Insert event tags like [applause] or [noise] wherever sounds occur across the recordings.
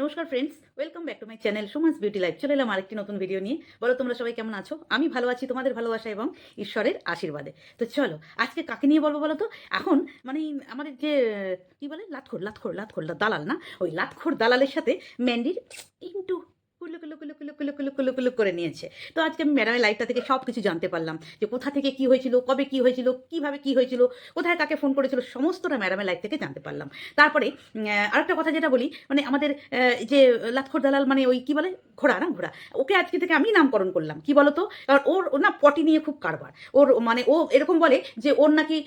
নমস্কার friends welcome back to my channel Soma's beauty life চলে এলাম আরেকটি নতুন ভিডিও নিয়ে। বলো, তোমরা সবাই কেমন আছো? আমি ভালো আছি, তোমাদের ভালোবাসা এবং ঈশ্বরের আশীর্বাদে। তো চলো, আজকে কাকে নিয়ে বলব বলো তো? এখন মানে আমাদের যে, কী বলে? লাতখোর লাতখোর লাতখোর দালাল না? ওই লাতখোর, দালালের সাথে ম্যান্ডির একটু কুলুকুলুকুলুকুলুকুলুকুলুকুলুক করে নিয়েছে। তো আজকে আমি ম্যাডামের লাইফটা থেকে সব কিছু জানতে পারলাম যে কোথা থেকে কি হয়েছিল, কবে কি হয়েছিল, কীভাবে কি হয়েছিল, কোথায় কাকে ফোন করেছিল, সমস্তটা ম্যাডামের লাইফ থেকে জানতে পারলাম। তারপরে আরেকটা কথা যেটা বলি মানে আমাদের যে লাক্ষর দালাল মানে ওই কি বলে? ঘোড়া না, ঘোড়া। ওকে আজকে থেকে আমি নামকরণ করলাম। কি বলতো? কারণ ওর ওর না পটি নিয়ে খুব কারবার। ওর মানে ও এরকম বলে যে ওর নাকি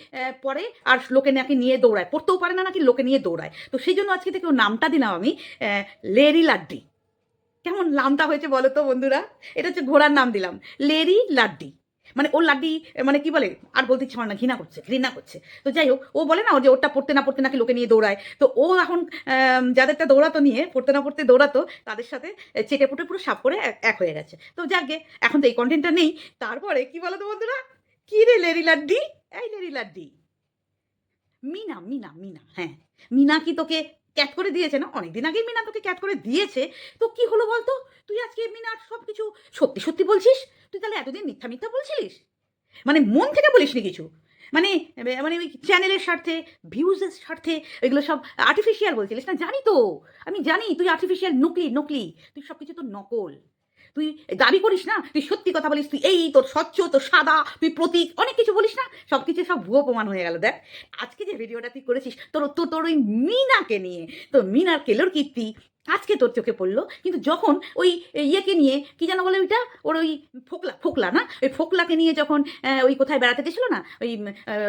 পরে আর লোকে নাকি নিয়ে দৌড়ায়। পড়তেও পারে না, নাকি লোকে নিয়ে দৌড়ায়। তো সেই জন্য আজকে থেকে ওর নামটা দিলাম আমি লেরি লাড্ডি। কেমন নামটা হয়েছে বলো তো বন্ধুরা? এটা হচ্ছে ঘোড়ার নাম দিলাম। লেরি লাড্ডি। মানে ওর লাড্ডি মানে কি বলে? আর বলতে ইচ্ছা না, ঘৃণা করছে ঘৃণা করছে। তো যাই হোক, ও বলে না যে ওরটা পড়তে না পড়তে নাকি লোকে নিয়ে দৌড়ায়। তো ও এখন যাদেরটা দৌড়াতো নিয়ে, পড়তে না পড়তে দৌড়াতো, তাদের সাথে চেটে পুটে পুরো সাপ করে এক- এক হয়ে গেছে। তো যাকে, এখন তো এই কন্টেন্টটা নেই, তারপরে কি বলো তো বন্ধুরা? কি রে লেরি লাড্ডি? এই লেরি লাড্ডি। মিনা মিনা মিনা হ্যাঁ। মিনা কি তোকে ক্যাট করে দিয়েছে না? অনেকদিন আগেই মিনা তোকে ক্যাট করে দিয়েছে। তো কি হলো বলতো? তুই আজকে মিনার সব কিছু সত্যি সত্যি বলছিস? তুই তাহলে এতদিন মিথ্যা মিথ্যা বলছিলিস? মানে মন থেকে বলিস বলিসনি কিছু? মানে মানে ওই চ্যানেলের স্বার্থে ভিউজের স্বার্থে ওইগুলো সব আর্টিফিশিয়াল বলছিলিস না? জানি তো। আমি জানি তুই আর্টিফিশিয়াল নকলি নকলি। তুই সব কিছু তো নকল। তুই দাবি করিস না? তুই সত্যি কথা বলিস, তুই এই, তোর স্বচ্ছ, তোর সাদা, তুই প্রতীক, অনেক কিছু বলিস না? সব কিছু সব ভুয়ো প্রমাণ হয়ে গেল। দেখ, আজকে যে ভিডিওটা তুই করেছিস, তোর তোর তোর ওই মিনাকে নিয়ে, তোর মিনার কেলোর কীর্তি আজকে তোর চোখে পড়ল। কিন্তু যখন ওই ইয়েকে নিয়ে, কি যেন বলে ওইটা? ওর ওই ফোকলা ফোকলা না? ওই ফোকলাকে নিয়ে যখন ওই কোথায় বেড়াতে গেছিল না? ওই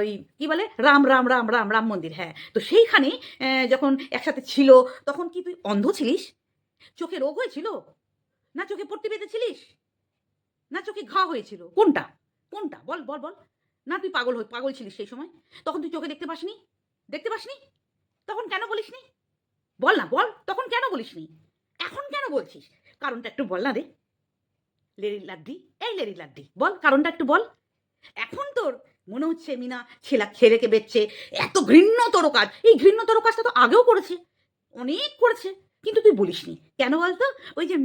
ওই কি বলে? রাম রাম রাম রাম রাম মন্দির হ্যাঁ। তো সেইখানে যখন একসাথে ছিল, তখন কি তুই অন্ধ ছিলিস? চোখে রোগ হয়েছিল? না চোখে পট্টি বেঁধেছিলিস? না চোখে ঘা হয়েছিল? কোনটা? কোনটা? বল বল বল। না তুই পাগল হয়ে পাগল ছিলিস সেই সময়? তখন তুই চোখে দেখতে পাসনি? দেখতে পাসনি? তখন কেন বলিসনি? বল না বল। তখন কেন বলিসনি? এখন কেন বলছিস? কারণটা একটু বল না রে। লেরি লাড্ডি এই লেরি লাড্ডি। বল কারণটা একটু বল। এখন তোর মনে হচ্ছে মিনা ছেলা ছেলেকে বেচছে? এত ঘৃণ্যতর কাজ এই ঘৃণ্যতর কাজটা তো আগেও করেছে। অনেক করেছে। কিন্তু তুই বলিসনি। কেন বলতো ওই যে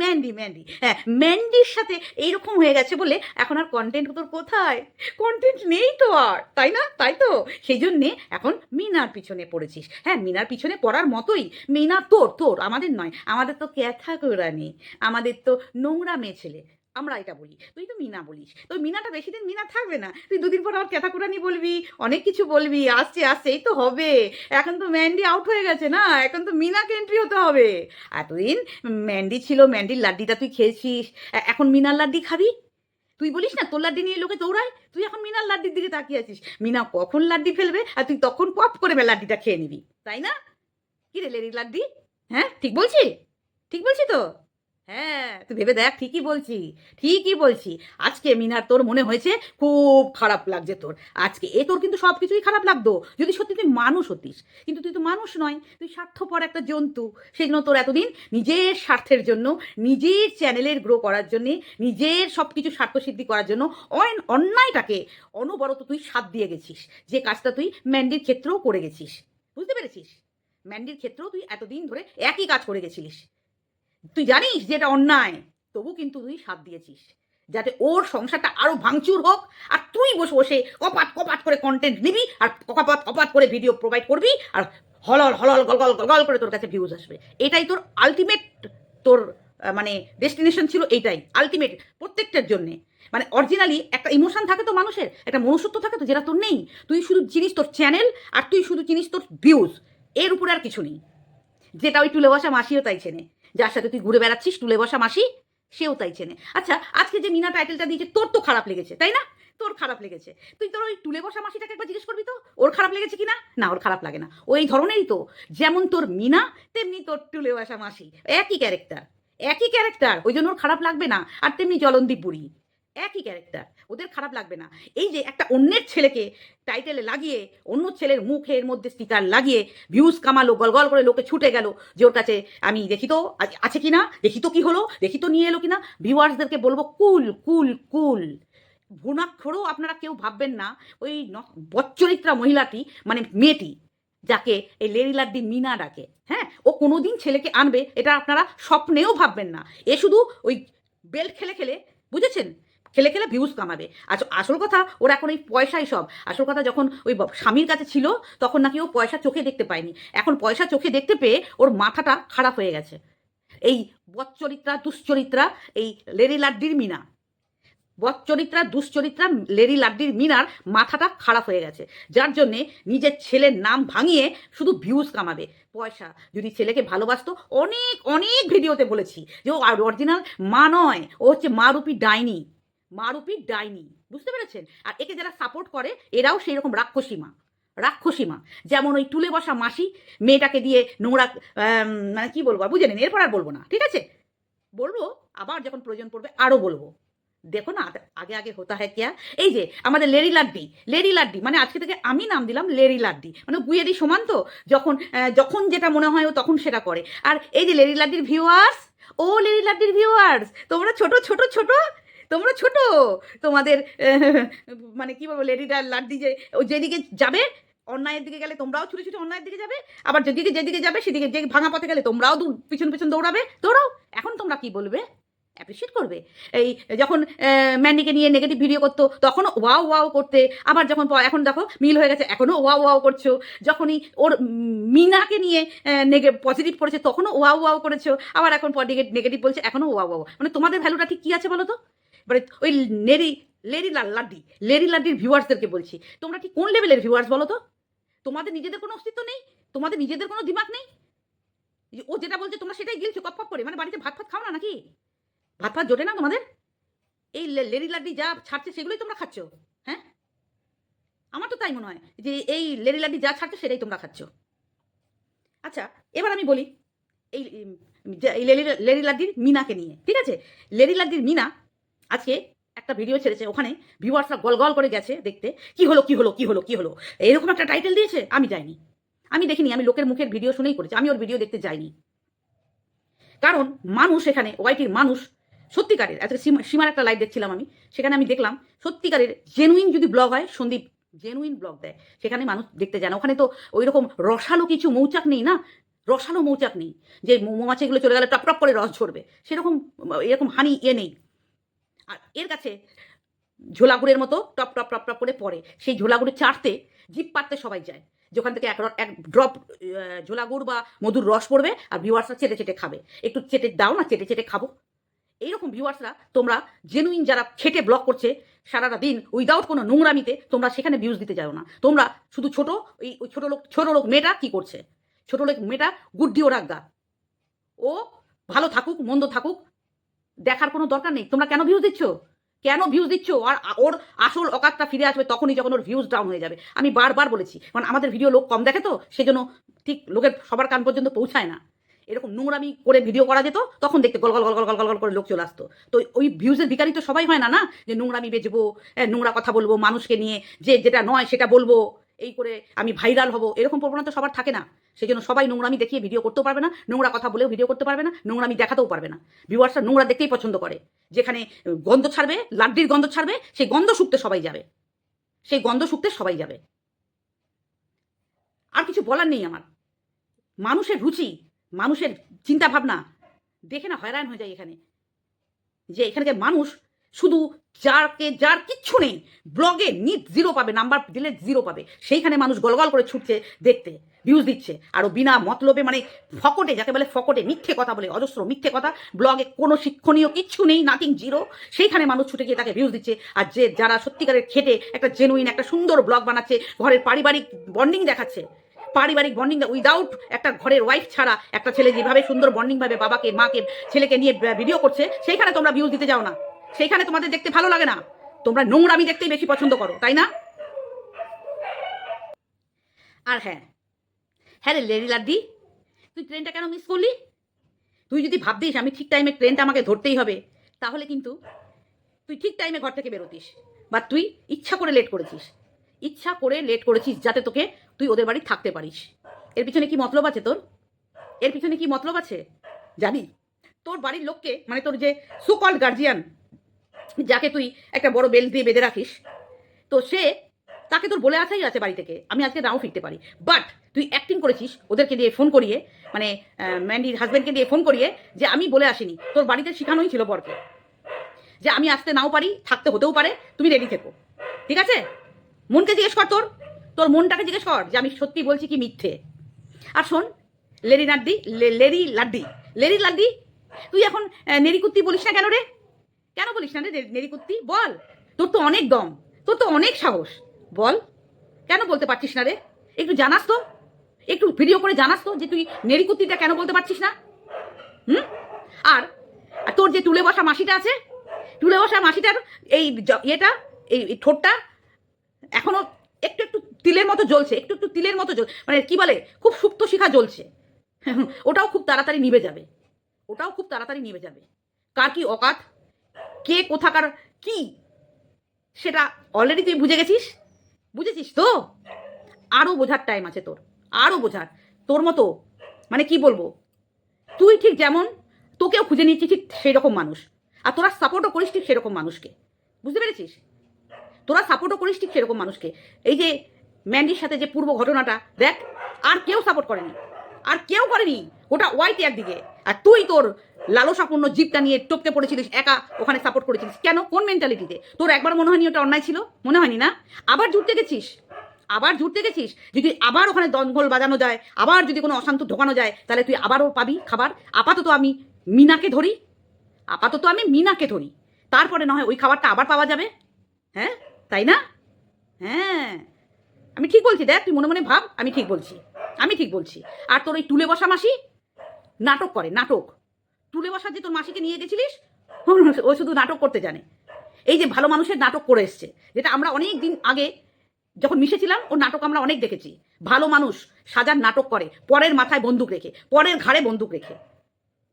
ম্যান্ডি ম্যান্ডি হ্যাঁ ম্যান্ডির সাথে এইরকম হয়ে গেছে বলে এখন আর কন্টেন্ট তোর কোথায়? কন্টেন্ট নেই তো আর, তাই না? তাই তো? সেই জন্যে এখন মিনার পিছনে পড়েছিস। হ্যাঁ মিনার পিছনে পড়ার মতোই। মিনা তোর তোর, আমাদের নয়। আমাদের তো ক্যাথা নেই। আমাদের তো নোংরা মেয়ে ছেলে। আমরা এটা বলি, তুই তো মিনা বলিস। তো মিনাটা বেশি দিন মিনা থাকবে না। তুই দুদিন পর আবার ক্যাথাকুরানি বলবি, অনেক কিছু বলবি, আসছে আসছে, এই তো হবে। এখন তো ম্যান্ডি আউট হয়ে গেছে না, এখন তো মিনাকে এন্ট্রি হতে হবে। এতদিন ম্যান্ডি ছিল, ম্যান্ডির লাড্ডিটা তুই খেয়েছিস এখন মিনার লাড্ডি খাবি? তুই বলিস না, তোর লাড্ডি নিয়ে লোকে দৌড়ায়? তুই এখন মিনার লাড্ডির দিকে তাকিয়ে আছিস। মিনা কখন লাড্ডি ফেলবে আর তুই তখন পপ করে লাড্ডিটা খেয়ে নিবি, তাই না? কি রে লেরি লাড্ডি? হ্যাঁ ঠিক বলছি? ঠিক বলছি তো? হ্যাঁ তুই ভেবে দেখ, ঠিকই বলছি ঠিকই বলছি। আজকে মিনার, তোর মনে হয়েছে খুব খারাপ লাগছে তোর। আজকে এ তোর কিন্তু সব কিছুই খারাপ লাগতো। যদি সত্যি তুই মানুষ হতিস, কিন্তু তুই তো মানুষ নয়, তুই স্বার্থপর একটা জন্তু। সেই জন্য তোর এতদিন নিজের স্বার্থের জন্য, নিজের চ্যানেলের গ্রো করার জন্যে, নিজের সব কিছু স্বার্থসিদ্ধি করার জন্য অন- অন্যায়টাকে অনবরত তুই সাথ দিয়ে গেছিস। যে কাজটা তুই ম্যান্ডির ক্ষেত্রেও করে গেছিস। বুঝতে পেরেছিস? ম্যান্ডির ক্ষেত্রেও তুই এতদিন ধরে একই কাজ করে গেছিলিস। তুই জানিস যে এটা অন্যায়? তবু কিন্তু তুই সাথ দিয়েছিস। যাতে ওর সংসারটা আরও ভাঙচুর হোক, আর তুই বসে বসে কপাট কপাট করে কন্টেন্ট নিবি, আর কপাট কপাট করে ভিডিও প্রোভাইড করবি, আর হলল হলল গলগল গলগল করে তোর কাছে ভিউজ আসবে। এটাই তোর আলটিমেট তোর মানে ডেস্টিনেশন ছিল এইটাই আলটিমেট প্রত্যেকটার জন্যে। মানে অরিজিনালি একটা ইমোশন থাকে তো মানুষের, একটা মনুষ্যত্ব থাকে তো যেটা তোর নেই। তুই শুধু চিনিস তোর চ্যানেল আর তুই শুধু চিনিস তোর ভিউজ এর উপরে আর কিছু নেই। যেটা ওই টুলে বসা মাসিও তাই চেনে। যার সাথে তুই ঘুরে বেড়াচ্ছিস তুলে বসা মাসি, সেও তাই চেনে। আচ্ছা আজকে যে মিনা টাইটেলটা দিয়েছে, তোর তো খারাপ লেগেছে, তাই না? তোর খারাপ লেগেছে। তুই তোর ওই টুলে বসা মাসিটাকে একবার জিজ্ঞেস করবি তো? ওর খারাপ লেগেছে কি না, ওর খারাপ লাগে না। ওই ধরনেরই তো। যেমন তোর মিনা, তেমনি তোর টুলে বসা মাসি। একই ক্যারেক্টার একই ক্যারেক্টার ওই জন্য ওর খারাপ লাগবে না। আর তেমনি জলন্দীপ বুড়ি একই ক্যারেক্টার ওদের খারাপ লাগবে না। এই যে একটা অন্যের ছেলেকে টাইটেলে লাগিয়ে, অন্য ছেলের মুখের মধ্যে স্টিকার লাগিয়ে ভিউজ কামালো, গলগল করে লোকে ছুটে গেল যে ওর কাছে আমি দেখি তো আছে কি না, দেখি তো কি হলো, দেখি তো নিয়ে এলো কি না ভিউয়ার্সদেরকে বলব কুল কুল কুল। ভুনাক্ষরেও আপনারা কেউ ভাববেন না, ওই বচ্চরিত্রা মহিলাটি মানে মেয়েটি, যাকে এই লেরি লাড্ডি মিনা ডাকে হ্যাঁ? ও কোনোদিন ছেলেকে আনবে, এটা আপনারা স্বপ্নেও ভাববেন না। এ শুধু ওই বেল্ট খেলে খেলে, বুঝেছেন? খেলে খেলে ভিউজ কামাবে। আচ্ছা আসল কথা, ওর এখন এই পয়সাই সব। আসল কথা যখন ওই স্বামীর কাছে ছিল, তখন নাকি ও পয়সা চোখে দেখতে পায়নি। এখন পয়সা চোখে দেখতে পেয়ে ওর মাথাটা খারাপ হয়ে গেছে। এই বৎচরিত্রা দুশ্চরিত্রা, এই লেরি লাড্ডির মিনা। বৎচরিত্রা দুশ্চরিত্রা, লেরি লাড্ডির মিনার মাথাটা খারাপ হয়ে গেছে। যার জন্যে নিজের ছেলের নাম ভাঙিয়ে শুধু ভিউজ কামাবে। পয়সা, যদি ছেলেকে ভালোবাসতো, অনেক অনেক ভিডিওতে বলেছি যে ও অরিজিনাল মা নয়, ও হচ্ছে মারুপি ডাইনি। মারুপি ডাইনি, বুঝতে পেরেছেন? আর একে যারা সাপোর্ট করে, এরাও সেই রকম রাক্ষসী মা রাক্ষসী মা। যেমন ওই তুলে বসা মাসি, মেয়েটাকে দিয়ে নোংরা মানে কি বলব বুঝে নিন এরপর আর বলব না, ঠিক আছে? বলব, আবার যখন প্রয়োজন পড়বে আরও বলব। দেখো না আগে আগে হতা হ্যাঁ কিয়া। এই যে, আমাদের লেরি লাড্ডি লেরি লাড্ডি মানে আজকে থেকে আমি নাম দিলাম লেরি লাড্ডি। মানে গুয়েরি সমান তো, যখন যখন যেটা মনে হয় ও তখন সেটা করে। আর এই যে লেরি লাড্ডির ভিউয়ার্স ও লেরি লাড্ডির ভিউয়ার্স তোমরা ছোট ছোট ছোট তোমরা ছোট। তোমাদের [laughs] মানে কি বলব লেডি লাড্ডি যে, ও যেদিকে যাবে, অন্যায়ের দিকে গেলে তোমরাও ছুটে ছুটে অন্যায়ের দিকে যাবে। আবার যেদিকে যেদিকে যাবে, সেদিকে যে ভাঙা পথে গেলে তোমরাও পিছন পিছন দৌড়াবে। দৌড়াও। এখন তোমরা কি বলবে? অ্যাপ্রিসিয়েট করবে। এই যখন ম্যান্ডিকে নিয়ে নেগেটিভ ভিডিও করতো তখনও ওয়াও ওয়াও করতে। আবার যখন এখন দেখো, মিল হয়ে গেছে এখনও ওয়াও ওয়াও করছ। যখনই ওর মিনাকে নিয়ে নেগে পজিটিভ করেছে, তখনও ওয়াও ওয়াও করেছ। আবার এখন নেগেটিভ বলছে, এখনও ওয়াও ওয়াও। মানে তোমাদের ভ্যালুটা ঠিক কী আছে বলো তো? এবারে ওই নেরি লেরি লাড্ডি লেরি লাড্ডির ভিউয়ার্সদেরকে বলছি। তোমরা ঠিক কোন লেভেলের ভিউয়ার্স বলো তো? তোমাদের নিজেদের কোনো অস্তিত্ব নেই? তোমাদের নিজেদের কোনো দিমাগ নেই? ও যেটা বলছে তোমরা সেটাই গিলছো, কপ কপ করে। মানে বাড়িতে ভাত ফাত খাও না নাকি? ভাত ফাত জোটে না তোমাদের? এই লেরি লাড্ডি যা ছাড়ছে সেগুলোই তোমরা খাচ্ছ হ্যাঁ? আমার তো তাই মনে হয় যে এই লেরি লাড্ডি যা ছাড়ছে সেটাই তোমরা খাচ্ছ। আচ্ছা এবার আমি বলি, এই লেরি লাড্ডির মিনাকে নিয়ে, ঠিক আছে? লেরি লাড্ডির মিনা আজকে একটা ভিডিও ছেড়েছে, ওখানে ভিউয়ার্সরা গল গল করে গেছে দেখতে, কি হলো কি হলো কি হলো কি হলো? এরকম একটা টাইটেল দিয়েছে? আমি যাইনি। আমি দেখিনি, আমি লোকের মুখের ভিডিও শুনেই করেছি, আমি ওর ভিডিও দেখতে যাইনি। কারণ মানুষ এখানে ওয়াইটির মানুষ সত্যিকারের, আজকে সীমা- সীমার একটা লাইভ দেখছিলাম আমি, সেখানে আমি দেখলাম সত্যিকারের জেনুইন যদি ব্লগ হয়, সন্দীপ জেনুইন ব্লগ দেয়, সেখানে মানুষ দেখতে যায় না। ওখানে তো ওই রকম রসালো কিছু মৌচাক নেই না? রসালো মৌচাক নেই, যে মৌমাছিগুলো চলে গেলে টপ টপ করে রস ঝরবে, সেরকম, এরকম হানি ইয়ে নেই। আর এর কাছে ঝোলাগুড়ের মতো টপ টপ টপ টপ করে পড়ে। সেই ঝোলাগুড়ি চাটতে জিপ পাততে সবাই যায়। যেখান থেকে এক এক ড্রপ ঝোলাগুড় বা মধুর রস পড়বে আর ভিউয়ার্সরা চেটে চেটে খাবে। একটু চেটে দাও না, চেটে চেটে খাব। এইরকম ভিউয়ার্সরা তোমরা জেনুইন যারা খেটে ব্লক করছে, সারাটা দিন উইদাউট কোনো নোংরামিতে তোমরা সেখানে ভিউজ দিতে যাও না। তোমরা শুধু ছোট ওই ওই ছোটো লোক ছোটো লোক মেয়েটা কী করছে? ছোটো লোক মেয়েটা গুড্ডি আজ্ঞা। ও ভালো থাকুক, মন্দ থাকুক দেখার কোনো দরকার নেই। তোমরা কেন ভিউজ দিচ্ছ? কেন ভিউজ দিচ্ছ? আর ওর আসল অকাতটা ফিরে আসবে তখনই যখন ওর ভিউজ ডাউন হয়ে যাবে। আমি বারবার বলেছি, কারণ আমাদের ভিডিও লোক কম দেখে তো, সেজন্য ঠিক লোকের সবার কান পর্যন্ত পৌঁছায় না। এরকম নোংরামি করে ভিডিও করা যেত, তখন দেখতে গল গল গল গল গল গল করে লোক চলে আসতো। তো ওই ভিউজের ভিকারি তো সবাই হয় না না? যে নোংরামি বেচবো নোংরা কথা বলব, মানুষকে নিয়ে যে যেটা নয় সেটা বলব। এই করে আমি ভাইরাল হব, এরকম প্রবণতা সবার থাকে না। সেই জন্য সবাই নোংরামি দেখিয়ে ভিডিও করতেও পারবে না, নোংরা কথা বলেও ভিডিও করতে পারবে না, নোংরামি দেখাতেও পারবে না। ভিউয়ার্সরা নোংরা দেখতেই পছন্দ করে। যেখানে গন্ধ ছাড়বে, লাড্ডির গন্ধ ছাড়বে, সেই গন্ধ শুকতে সবাই যাবে। সেই গন্ধ শুকতে সবাই যাবে। আর কিছু বলার নেই আমার। মানুষের রুচি, মানুষের চিন্তা ভাবনা দেখে না হয়রান হয়ে যায় এখানে। যে এখানকার মানুষ শুধু যারকে, যার কিচ্ছু নেই ব্লগে নিট জিরো পাবে নাম্বার দিলে জিরো পাবে। সেইখানে মানুষ গলগল করে ছুটছে দেখতে ভিউজ দিচ্ছে। আরও বিনা মতলবে মানে ফকটে, যাকে বলে ফকটে, মিথ্যে কথা বলে, অজস্র মিথ্যে কথা ব্লগে কোনো শিক্ষণীয় কিচ্ছু নেই নাথিং জিরো সেইখানে মানুষ ছুটে গিয়ে তাকে ভিউজ দিচ্ছে। আর যে, যারা সত্যিকারের খেটে একটা জেনুইন একটা সুন্দর ব্লগ বানাচ্ছে, ঘরের পারিবারিক বন্ডিং দেখাচ্ছে, পারিবারিক বন্ডিং উইদাউট একটা ঘরের ওয়াইফ ছাড়া একটা ছেলে যেভাবে সুন্দর বন্ডিং ভাবে বাবাকে, মাকে, ছেলেকে নিয়ে ভিডিও করছে, সেইখানে তোমরা ভিউজ দিতে যাও না। সেইখানে তোমাদের দেখতে ভালো লাগে না। তোমরা নোংরামি দেখতেই বেশি পছন্দ করো, তাই না? আর হ্যাঁ হ্যাঁ রে লেরি লাড্ডি, তুই ট্রেনটা কেন মিস করলি? তুই যদি ভাবতিস আমি ঠিক টাইমে ট্রেনটা আমাকে ধরতেই হবে, তাহলে কিন্তু তুই ঠিক টাইমে ঘর থেকে বেরোতিস, বা তুই ইচ্ছা করে লেট করেছিস। ইচ্ছা করে লেট করেছিস যাতে তোকে তুই ওদের বাড়ি থাকতে পারিস। এর পিছনে কি মতলব আছে তোর? এর পিছনে কি মতলব আছে? জানি। তোর বাড়ির লোককে মানে তোর যে সুকল গার্জিয়ান যাকে তুই একটা বড় বেল দিয়ে বেঁধে রাখিস, তো সে তাকে তোর বলে আসাই আছে বাড়ি থেকে। আমি আজকে নাও ফিরতে পারি। বাট তুই অ্যাক্টিং করেছিস, ওদেরকে দিয়ে ফোন করিয়ে মানে ম্যান্ডির হাজব্যান্ডকে দিয়ে ফোন করিয়ে যে আমি বলে আসিনি। তোর বাড়িতে শেখানোই ছিল বরকে। যে আমি আসতে নাও পারি, থাকতে হতেও পারে, তুমি রেডি থেকো। ঠিক আছে? মনকে জিজ্ঞেস কর তোর। তোর মনটাকে জিজ্ঞেস কর যে আমি সত্যি বলছি কি মিথ্যে। আর শোন, লেরি লাড্ডি লেরি লাড্ডি। লেরি লাড্ডি, তুই এখন নেরিকুত্তি বলিস না কেন রে? কেন বলিস না রে নে- নেরিকুত্তি বল। তোর তো অনেক দম। তোর তো অনেক সাহস। বল। কেন বলতে পারছিস না রে? একটু জানাস তো। একটু ভিডিও করে জানাস তো যে তুই নেরিকুত্তিটা কেন বলতে পারছিস না? হুম? আর তোর যে তুলে বসা মাসিটা আছে, তুলে বসা মাসিটার এই ইয়েটা, এই ঠোঁটটা, এখনও একটু একটু তিলের মতো জ্বলছে, একটু একটু তিলের মতো জ্বল মানে কি বলে? খুব সুপ্ত শিখা জ্বলছে। [laughs] ওটাও খুব তাড়াতাড়ি নিভে যাবে। ওটাও খুব তাড়াতাড়ি নিভে যাবে। কার কি অকাত? কে কোথাকার কি? সেটা অলরেডি তুই বুঝে গেছিস? বুঝেছিস তো? আরও বোঝার টাইম আছে তোর। আরও বোঝার। তোর মতো মানে কি বলব? তুই ঠিক যেমন, তোকেও খুঁজে নিয়েছিস ঠিক সেই রকম মানুষ। আর তোরা সাপোর্টও করিস ঠিক সেরকম মানুষকে। বুঝতে পেরেছিস? তোরা সাপোর্টও করিস ঠিক সেরকম মানুষকে। এই যে ম্যান্ডির সাথে যে পূর্ব ঘটনাটা, দেখ, আর কেউ সাপোর্ট করেনি। আর কেউ করেনি ওটা ওয়াইটি একদিকে। আর তুই তোর লালসাপূর্ণ জীবটা নিয়ে টপকে পড়েছিলিস, একা ওখানে সাপোর্ট করেছিলিস। কেন? কোন মেন্টালিটিতে তোর একবার মনে হয়নি ওটা অন্যায় ছিল? মনে হয়নি না? আবার জুটতে গেছিস আবার জুটতে গেছিস যদি আবার ওখানে দঙ্গল বাজানো যায়, আবার যদি কোনো অশান্ত ঢোকানো যায়, তাহলে তুই আবারও পাবি খাবার। আপাতত আমি মিনাকে ধরি। আপাতত আমি মিনাকে ধরি। তারপরে না হয় ওই খাবারটা আবার পাওয়া যাবে। হ্যাঁ? তাই না? হ্যাঁ। আমি ঠিক বলছি, দেখ, তুই মনে মনে ভাব, আমি ঠিক বলছি। আমি ঠিক বলছি। আর তোর ওই তুলে বসা মাসি? নাটক করে, নাটক। তুলে বসা যে তোর মাসিকে নিয়ে গেছিলিস? [laughs] ও শুধু নাটক করতে জানে। এই যে ভালো মানুষের নাটক করে এসছে, যেটা আমরা অনেক দিন আগে যখন মিশেছিলাম ও নাটক আমরা অনেক দেখেছি। ভালো মানুষ সাজার নাটক করে, পরের মাথায় বন্দুক রেখে, পরের ঘাড়ে বন্দুক রেখে।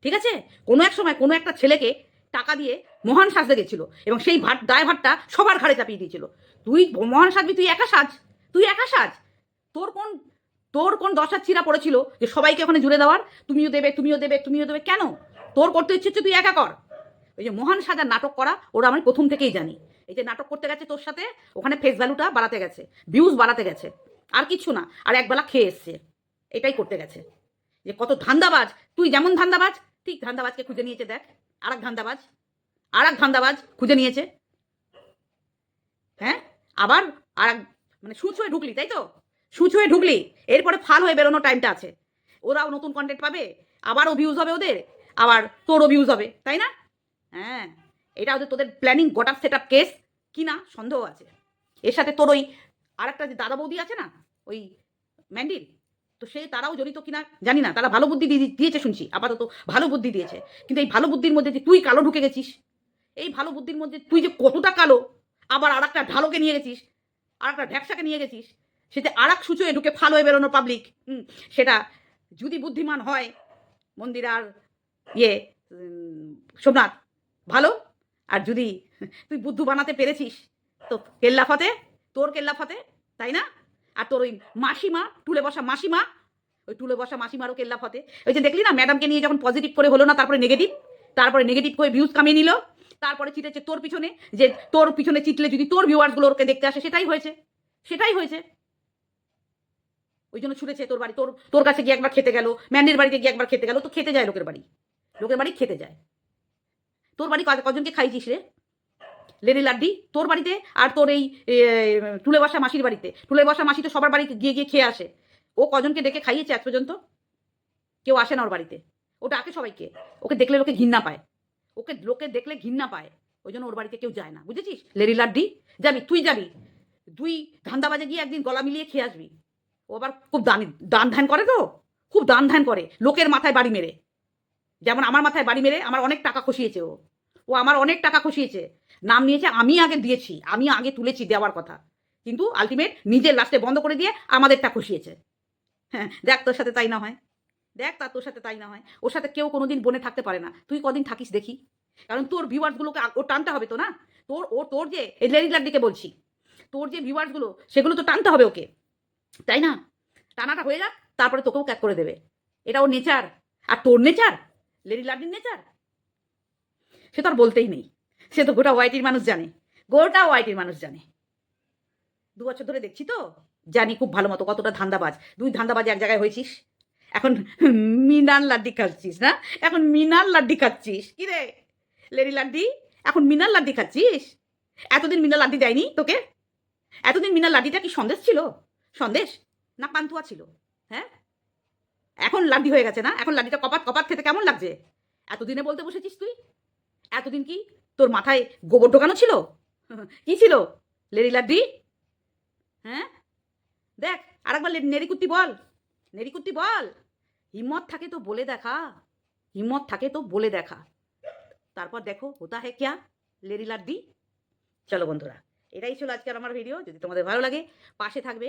ঠিক আছে? কোনো এক সময় কোনো একটা ছেলেকে টাকা দিয়ে মহান সাজতে গেছিল এবং সেই ভাট ভাটটা সবার ঘাড়ে চাপিয়ে দিয়েছিল। তুই মহান সাজবি, তুই একা সাজ, তুই একা সাজ। তোর কোন তোর কোন দশার চিরা পড়েছিল যে সবাইকে ওখানে জুড়ে দেওয়ার? তুমিও দেবে তুমিও দেবে তুমিও দেবে। কেন? তোর করতে ইচ্ছে হচ্ছে তুই একা কর। ওই যে মহান সাজার নাটক করা, ওরা আমি প্রথম থেকেই জানি। এই যে নাটক করতে গেছে তোর সাথে, ওখানে ফেস ভ্যালুটা বাড়াতে গেছে ভিউজ বাড়াতে গেছে। আর কিছু না, আর একবেলা খেয়ে এসছে। এটাই করতে গেছে। যে কত ধান্দাবাজ। তুই যেমন ধান্দাবাজ, ঠিক ধান্দাবাজকে খুঁজে নিয়েছে দেখ। আর এক ধান্দাবাজ আর এক ধান্দাবাজ খুঁজে নিয়েছে। হ্যাঁ? আবার আর এক মানে সুচ হয়ে ঢুকলি, তাই তো? সুচ হয়ে ঢুকলি, এরপরে ফাল হয়ে বেরোনোর টাইমটা আছে। ওরাও নতুন কন্টেন্ট পাবে, আবারও ভিউজ হবে ওদের, আবার তোরও ভিউজ হবে, তাই না? হ্যাঁ এটা ওদের তোদের প্ল্যানিং গোটা সেট আপ কেস কি না সন্দেহ আছে। এর সাথে তোর ওই আর একটা যে দাদা বৌদি আছে না, ওই ম্যান্ডির তো সে তারাও জড়িত কিনা জানি না, তারা ভালো বুদ্ধি দিয়ে- দিয়েছে শুনছি, আপাতত ভালো বুদ্ধি দিয়েছে। কিন্তু এই ভালো বুদ্ধির মধ্যে যে তুই কালো ঢুকে গেছিস, এই ভালো বুদ্ধির মধ্যে তুই যে কতটা কালো, আবার আর একটা ঢালোকে নিয়ে গেছিস আর একটা ঢ্যাপসাকে নিয়ে গেছিস সেটা আর এক সূচয়ে ঢুকে ফাল হয়ে বেরোনো পাবলিক সেটা যদি বুদ্ধিমান হয় মন্দির আর ইয়ে সোমনাথ, ভালো। আর যদি তুই বুদ্ধু বানাতে পেরেছিস, তো কেল্লা ফতে, তোর কেল্লা ফতে, তাই না? আর তোর ওই মাসিমা, টুলে বসা মাসিমা, ওই টুলে বসা মাসিমারও কেল্লা ফতে। ওই যে দেখলি না ম্যাডামকে নিয়ে যখন পজিটিভ করে হলো না, তারপরে নেগেটিভ তারপরে নেগেটিভ করে ভিউজ কামিয়ে নিল, তারপরে চিটেছে তোর পিছনে, যে তোর পিছনে চিটলে যদি তোর ভিউয়ার্সগুলো ওকে দেখতে আসে, সেটাই হয়েছে। সেটাই হয়েছে। ওই জন্য ছুটেছে তোর বাড়ি। তোর তোর কাছে গিয়ে একবার খেতে গেল ম্যান্ডির বাড়িতে গিয়ে একবার খেতে গেল, তো খেতে যায় লোকের বাড়ি। লোকের বাড়ি খেতে যায়। তোর বাড়ি কজনকে খাইছিস রে? লেডি লাড্ডি, তোর বাড়িতে আর তোর এই টুলে বসা মাসির বাড়িতে। টুলে বসা মাসি তো সবার বাড়িতে গিয়ে গিয়ে খেয়ে আসে। ও কজনকে ডেকে খাইয়েছে আজ পর্যন্ত? কেউ আসে না ওর বাড়িতে। ওটা আকে সবাইকে। ওকে দেখলে লোকে ঘৃণা পায়। ওকে, লোকে দেখলে ঘৃণা পায়। ওই জন্য ওর বাড়িতে কেউ যায় না। বুঝেছিস? লেডি লাড্ডি? যাবি, তুই যাবি। দুই ধান্দাবাজে গিয়ে একদিন গলা মিলিয়ে খেয়ে আসবি। ও আবার খুব দান দান ধ্যান করে তো? খুব দান ধ্যান করে। লোকের মাথায় বাড়ি মেরে। যেমন আমার মাথায় বাড়ি মেরে, আমার অনেক টাকা খসিয়েছে ও। ও আমার অনেক টাকা খসিয়েছে। নাম নিয়েছে, আমি আগে দিয়েছি, আমি আগে তুলেছি দেওয়ার কথা। কিন্তু আলটিমেট নিজের লাস্টে বন্ধ করে দিয়ে আমাদেরটা খসিয়েছে। হ্যাঁ দেখ তোর সাথে তাই না হয়। দেখ তা তোর সাথে তাই না হয়। ওর সাথে কেউ কোনোদিন বনে থাকতে পারে না। তুই কদিন থাকিস দেখি। কারণ তোর ভিউয়ার্সগুলোকে ও টানতে হবে তো না? তোর, ও তোর যে এই লেডি লাড্ডিকে বলছি, তোর যে ভিউয়ার্সগুলো সেগুলো তো টানতে হবে ওকে। তাই না? টানাটা হয়ে যাক, তারপরে তোকেও ক্যাক করে দেবে। এটা ওর নেচার আর তোর নেচার লেডি লাড্ডির নেচার সে তো আর বলতেই নেই। সে তো গোটা ওয়াইটির মানুষ জানে। গোটা ওয়াইটির মানুষ জানে। দু বছর ধরে দেখছি তো? জানি খুব ভালো মতো কতটা ধান্দাবাজ। দুই ধান্দাবাজ এক জায়গায় হয়েছিস? এখন মিনার লাড্ডি খাচ্ছিস, না? এখন মিনার লাড্ডি খাচ্ছিস। কি রে? লেডি লাড্ডি এখন মিনার লাড্ডি খাচ্ছিস? এতদিন মিনার লাড্ডি দেয়নি তোকে? এতদিন মিনার লাড্ডিটা কি সন্দেশ ছিল? সন্দেশ? না পান্তুয়া ছিল। হ্যাঁ? এখন লাড্ডি হয়ে গেছে না? এখন লাড্ডিটা কপাত কপাত খেতে কেমন লাগছে? এতদিনে বলতে বসেছিস তুই? এতদিন কি তোর মাথায় গোবর ঢোকানো ছিল? [laughs] কি ছিল? লেডি লাড্ডি? হ্যাঁ? দেখ, আরেকবার নেড়িকুত্তি বল। নেড়িকুত্তি বল। হিম্মত থাকে তো বলে দেখা। হিম্মত থাকে তো বলে দেখা। তারপর দেখো হোতা হে ক্যা? লেডি লাড্ডি? চলো বন্ধুরা, এটাই ছিল আজকের আমার ভিডিও যদি তোমাদের ভালো লাগে, পাশে থাকবে।